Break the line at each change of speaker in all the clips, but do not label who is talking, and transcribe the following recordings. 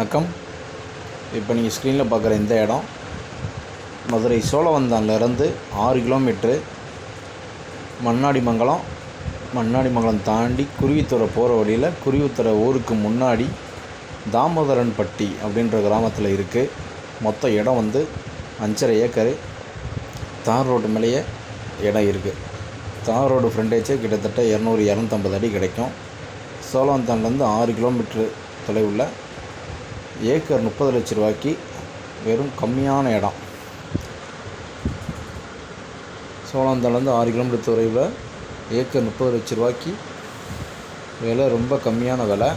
வணக்கம். இப்போ நீங்கள் ஸ்க்ரீனில் பார்க்குற இந்த இடம் மதுரை சோழவந்தான்லேருந்து ஆறு கிலோமீட்ரு. மண்ணாடிமங்கலம் மண்ணாடிமங்கலம் தாண்டி குருவித்துறை போகிற வழியில் குருவித்துறை ஊருக்கு முன்னாடி தாமோதரன்பட்டி அப்படின்ற கிராமத்தில் இருக்குது மொத்த இடம் வந்து அஞ்சரை ஏக்கரு. தார் ரோடு மேலேயே இடம் இருக்குது தார் ரோடு ஃப்ரண்டேஜே கிட்டத்தட்ட இரநூறு இரநூத்தம்பது அடி கிடைக்கும். சோழவந்தான்லேருந்து ஆறு கிலோமீட்ரு தொலைவுள்ள ஏக்கர் முப்பது லட்ச ரூபாய்க்கு வெறும் கம்மியான இடம். சோழவந்தான்லேருந்து ஆறு கிலோமீட்டர் தொலைவில் ஏக்கர் முப்பது லட்ச ரூபாய்க்கு விலை ரொம்ப கம்மியான விலை.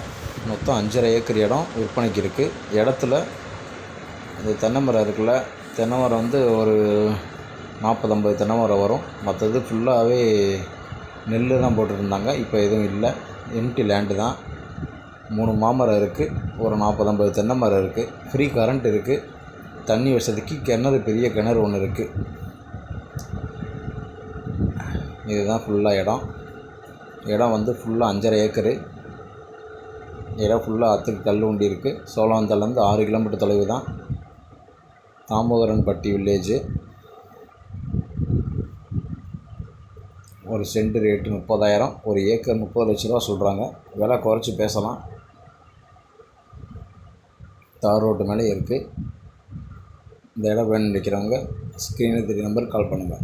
மொத்தம் அஞ்சரை ஏக்கர் இடம் விற்பனைக்கு இருக்குது இடத்துல இந்த தென்னை மரம் இருக்குல்ல தென்னை மரம் வந்து ஒரு நாற்பது ஐம்பது தென்னை மரம் வரும் மற்றது ஃபுல்லாகவே நெல் தான் போட்டுருந்தாங்க இப்போ எதுவும் இல்லை. எம்டி லேண்டு தான். மூணு மாமரம் இருக்குது ஒரு நாற்பது ஐம்பது தென்னை மரம் இருக்குது ஃப்ரீ கரண்ட் இருக்குது தண்ணி வசதிக்கு கிணறு பெரிய கிணறு ஒன்று இருக்குது இதுதான் ஃபுல்லாக இடம். இடம் வந்து ஃபுல்லாக அஞ்சரை ஏக்கரு. இடம் ஃபுல்லாக அத்துக்கு கல் உண்டி இருக்குது சோழாந்தலேருந்து ஆறு கிலோமீட்டர் தொலைவு தான். தாமோதரன்பட்டி வில்லேஜு ஒரு சென்ட் ரேட்டு முப்பதாயிரம். ஒரு ஏக்கர் முப்பது லட்ச ரூபா சொல்கிறாங்க விலை குறைச்சி பேசலாம். தார் ரோட்டு மேலே இருக்குது இந்த இடம் வேணும்னு நினைக்கிறவங்க ஸ்க்ரீனில் தெரிய நம்பர் கால் பண்ணுங்கள்